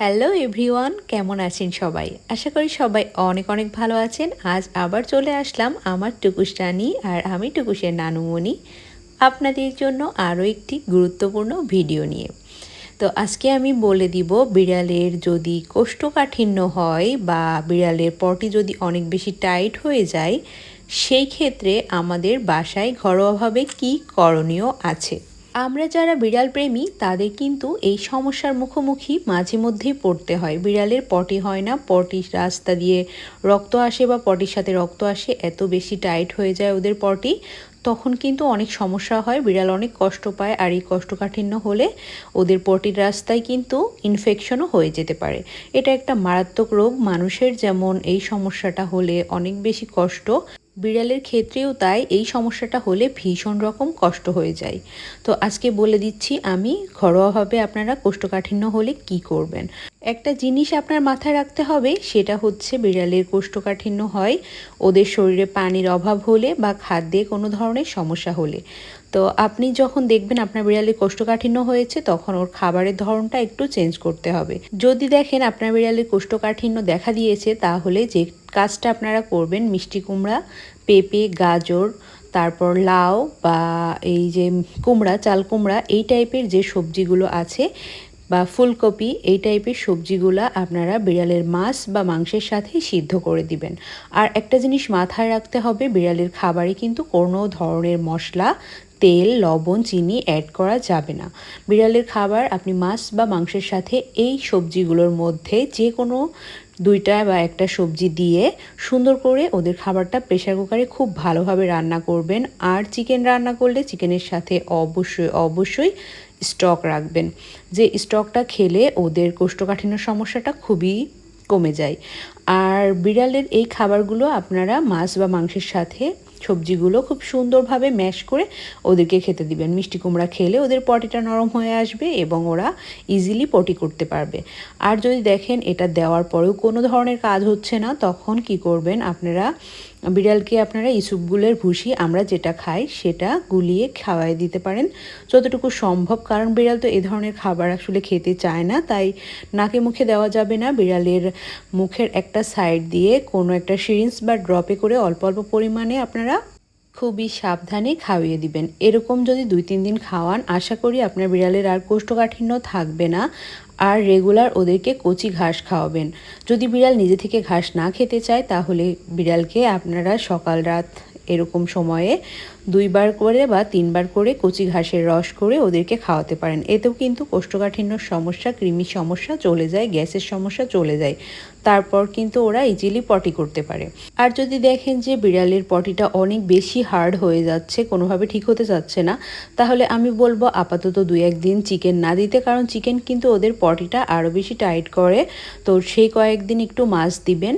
Hello everyone কেমন আছেন সবাই? আশা করি সবাই অনেক অনেক ভালো আছেন। আজ আবার চলে আসলাম আমার টুকুস রানী আর আমি টুকুসের নানুমণি আপনাদের জন্য আরও একটি গুরুত্বপূর্ণ ভিডিও নিয়ে। তো আজকে আমি বলে দিব, বিড়ালের যদি কোষ্ঠকাঠিন্য হয় বা বিড়ালের পটি যদি অনেক বেশি টাইট হয়ে যায়, সেই ক্ষেত্রে আমাদের বাসায় ঘরোয়াভাবে কি করণীয় আছে? আমরা যারা বিড়াল প্রেমী, তাদের কিন্তু এই সমস্যার মুখোমুখি মাঝে মধ্যেই পড়তে হয়। বিড়ালের পটি হয় না পটি রাস্তা দিয়ে রক্ত আসে বা পটির সাথে রক্ত আসে, এত বেশি টাইট হয়ে যায় ওদের পটি, তখন কিন্তু অনেক সমস্যা হয়। বিড়াল অনেক কষ্ট পায় আর এই কষ্টকাঠিন্য হলে ওদের পটির রাস্তায় কিন্তু ইনফেকশনও হয়ে যেতে পারে। এটা একটা মারাত্মক রোগ। মানুষের যেমন এই সমস্যাটা হলে অনেক বেশি কষ্ট। বিড়ালের ক্ষেত্রেও তাই এই সমস্যাটা হলে ভীষণ রকম কষ্ট হয়ে যায়। তো আজকে বলে দিচ্ছি আমি, ঘরোয়াভাবে আপনারা কোষ্ঠকাঠিন্য হলে কি করবেন? একটা জিনিস আপনার মাথায় রাখতে হবে, সেটা হচ্ছে বিড়ালের কোষ্ঠকাঠিন্য হয়, ওদের শরীরে পানির অভাব হলে বা খাদ্যে কোনো ধরনের সমস্যা হলে। তো আপনি যখন দেখবেন আপনার বিড়ালের কোষ্ঠকাঠিন্য হয়েছে, তখন ওর খাবারের ধরনটা একটু চেঞ্জ করতে হবে। যদি দেখেন আপনার বিড়ালের কোষ্ঠকাঠিন্য দেখা দিয়েছে, তাহলে যে কাজটা আপনারা করবেন। মিষ্টি কুমড়া, পেঁপে, গাজর, তারপর লাউ বা এই যে কুমড়া, চাল কুমড়া, এই টাইপের যে সবজিগুলো আছে বা ফুলকপি, এই টাইপের সবজিগুলা আপনারা বিড়ালের মাছ বা মাংসের সাথে সিদ্ধ করে দিবেন। আর একটা জিনিস মাথায় রাখতে হবে, বিড়ালের খাবারে কিন্তু কোনো ধরনের মশলা, তেল, লবণ, চিনি অ্যাড করা যাবে না। বিড়ালের খাবার আপনি মাছ বা মাংসের সাথে এই সবজিগুলোর মধ্যে যে কোনো দুইটা বা একটা সবজি দিয়ে সুন্দর করে ওদের খাবারটা প্রেশার কুকারে খুব ভালোভাবে রান্না করবেন। আর চিকেন রান্না করলে চিকেনের সাথে অবশ্যই অবশ্যই স্টক রাখবেন। যে স্টকটা খেলে ওদের কোষ্ঠকাঠিন্য সমস্যাটা খুবই কমে যায়। আর বিড়ালের এই খাবারগুলো আপনারা মাছ বা মাংসের সাথে সবজিগুলো খুব সুন্দরভাবে ম্যাশ করে ওদেরকে খেতে দিবেন। মিষ্টি কুমড়া খেলে ওদের পটিটা নরম হয়ে আসবে এবং ওরা ইজিলি পটি করতে পারবে। আর যদি দেখেন এটা দেওয়ার পরেও কোনো ধরনের কাজ হচ্ছে না, তখন কি করবেন? আপনারা বিড়ালকে আপনারা ইসুপগুলের ভুসি আমরা যেটা খাই সেটা গুলিয়ে খাওয়াই দিতে পারেন। যতটুকু সম্ভব, কারণ বিড়াল তো এ ধরনের খাবার আসলে খেতে চায় না, তাই নাকে মুখে দেওয়া যাবে না। বিড়ালের মুখের একটা সাইড দিয়ে কোনো একটা সিরিঞ্জ বা ড্রপে করে অল্প অল্প পরিমাণে আপনারা খুবই সাবধানে খাওয়িয়ে দিবেন। এরকম যদি দুই, তিন দিন খাওয়ান, আশা করি আপনার বিড়ালের আর কোষ্ঠকাঠিন্য থাকবে না। আর রেগুলার ওদেরকে কচি ঘাস খাওয়াবেন। যদি বিড়াল নিজে থেকে ঘাস না খেতে চায়, তাহলে বিড়ালকে আপনারা সকাল রাত এরকম সময়ে দুইবার করে বা তিনবার করে কচি ঘাসের রস করে ওদেরকে খাওয়াতে পারেন। এতেও কিন্তু কোষ্ঠকাঠিন্যর সমস্যা, কৃমির সমস্যা চলে যায়, গ্যাসের সমস্যা চলে যায়। তারপর কিন্তু ওরা ইজিলি পটি করতে পারে। আর যদি দেখেন যে বিড়ালের পটিটা অনেক বেশি হার্ড হয়ে যাচ্ছে, কোনোভাবে ঠিক হতে যাচ্ছে না, তাহলে আমি বলব আপাতত দুই একদিন চিকেন না দিতে, কারণ চিকেন কিন্তু ওদের পটিটা আরও বেশি টাইট করে। তো সেই কয়েকদিন একটু মাছ দিবেন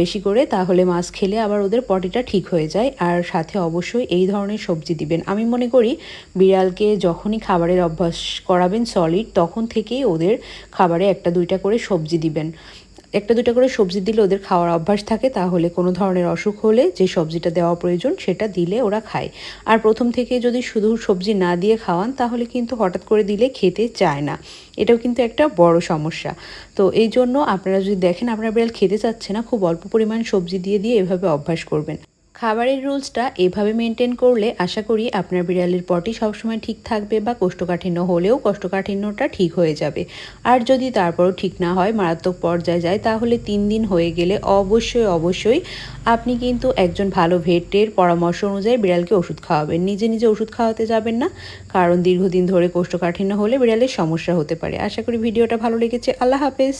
বেশি করে, তাহলে মাছ খেলে আবার ওদের পটিটা ঠিক হয়ে যায়। আর সাথে অবশ্যই এই ধরনের সবজি দিবেন। আমি মনে করি বিড়ালকে যখনই খাবারের অভ্যাস করাবেন সলিড তখন থেকেই ওদের খাবারে একটা দুইটা করে সবজি দিবেন। একটা দুটা করে সবজি দিলে ওদের খাওয়ার অভ্যাস থাকে, তাহলে কোনো ধরনের অসুখ হলে যে সবজিটা দেওয়া প্রয়োজন সেটা দিলে ওরা খায়। আর প্রথম থেকে যদি শুধু সবজি না দিয়ে খাওয়ান, তাহলে কিন্তু হঠাৎ করে দিলে খেতে চায় না। এটাও কিন্তু একটা বড় সমস্যা। তো এই জন্য আপনারা যদি দেখেন আপনার বিড়াল খেতে চাচ্ছে না, খুব অল্প পরিমাণ সবজি দিয়ে দিয়ে এভাবে অভ্যাস করবেন। খাবারের রুলসটা এভাবে মেনটেন করলে আশা করি আপনার বিড়ালের পটি সবসময় ঠিক থাকবে বা কোষ্ঠকাঠিন্য হলেও কোষ্ঠকাঠিন্যটা ঠিক হয়ে যাবে। আর যদি তারপরও ঠিক না হয়, মারাত্মক পর্যায়ে যায়, তাহলে তিন দিন হয়ে গেলে অবশ্যই অবশ্যই আপনি কিন্তু একজন ভালো ভেটের পরামর্শ অনুযায়ী বিড়ালকে ওষুধ খাওয়াবেন। নিজে নিজে ওষুধ খাওয়াতে যাবেন না, কারণ দীর্ঘদিন ধরে কোষ্ঠকাঠিন্য হলে বিড়ালের সমস্যা হতে পারে। আশা করি ভিডিওটা ভালো লেগেছে। আল্লাহ হাফেজ।